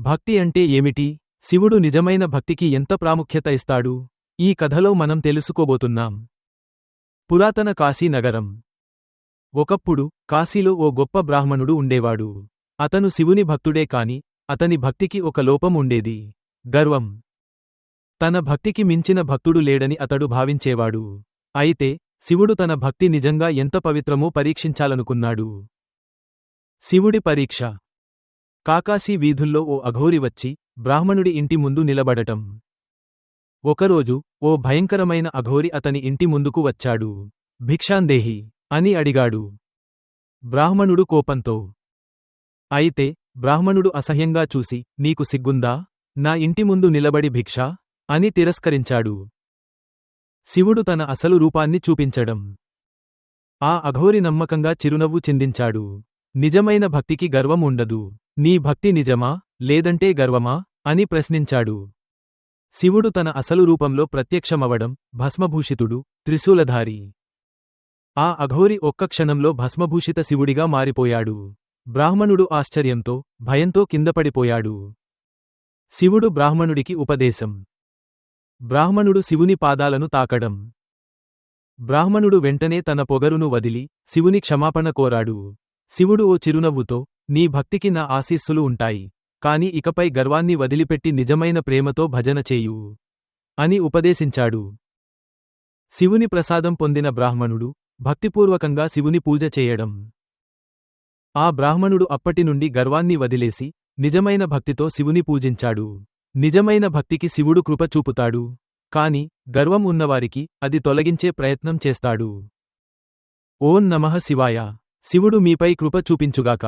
భక్తి అంటే ఏమిటి? శివుడు నిజమైన భక్తికి ఎంత ప్రాముఖ్యత ఇస్తాడు? ఈ కథలో మనం తెలుసుకోబోతున్నాం. పురాతన కాశీ నగరం. ఒకప్పుడు కాశీలో ఓ గొప్ప బ్రాహ్మణుడు ఉండేవాడు. అతను శివుని భక్తుడే కాని అతని భక్తికి ఒక లోపం ఉండేది. గర్వం. తన భక్తికి మించిన భక్తుడు లేడని అతడు భావించేవాడు. అయితే శివుడు తన భక్తి నిజంగా ఎంత పవిత్రమో పరీక్షించాలనుకున్నాడు. శివుడి పరీక్ష. కాకాశీ వీధుల్లో ఓ అఘోరి వచ్చి బ్రాహ్మణుడి ఇంటి ముందు నిలబడటం. ఒకరోజు ఓ భయంకరమైన అఘోరి అతని ఇంటి ముందుకు వచ్చాడు. భిక్షాందేహి! అని అడిగాడు. బ్రాహ్మణుడు కోపంతో అయితే బ్రాహ్మణుడు అసహ్యంగా చూసి నీకు సిగ్గుందా? నా ఇంటి ముందు నిలబడి భిక్ష అని తిరస్కరించాడు. శివుడు తన అసలు రూపాన్ని చూపించడం. ఆ అఘోరి నమ్మకంగా చిరునవ్వు చిందించాడు. నిజమైన భక్తికి గర్వం ఉండదు. నీ భక్తి నిజమా? లేదంటే గర్వమా? అని ప్రశ్నించాడు. శివుడు తన అసలు రూపంలో ప్రత్యక్షమవడం భస్మభూషితుడు త్రిశూలధారి. ఆ అఘోరి ఒక్క క్షణంలో భస్మభూషిత శివుడిగా మారిపోయాడు. బ్రాహ్మణుడు ఆశ్చర్యంతో భయంతో కిందపడిపోయాడు. శివుడు బ్రాహ్మణుడికి ఉపదేశం. బ్రాహ్మణుడు శివుని పాదాలను తాకడం. బ్రాహ్మణుడు వెంటనే తన పొగరును వదిలి శివుని క్షమాపణ కోరాడు. శివుడు ఓ చిరునవ్వుతో నీ భక్తికి నా ఆశీస్సులు ఉంటాయి కాని ఇకపై గర్వాన్ని వదిలిపెట్టి నిజమైన ప్రేమతో భజన చేయు అని ఉపదేశించాడు. శివుని ప్రసాదం పొందిన బ్రాహ్మణుడు భక్తిపూర్వకంగా శివుని పూజ చేయడం. ఆ బ్రాహ్మణుడు అప్పటినుండి గర్వాన్ని వదిలేసి నిజమైన భక్తితో శివుని పూజించాడు. నిజమైన భక్తికి శివుడు కృప చూపుతాడు కాని గర్వం ఉన్నవారికి అది తొలగించే ప్రయత్నం చేస్తాడు. ఓం నమః శివాయ. శివుడు మీపై కృప చూపించుగాక.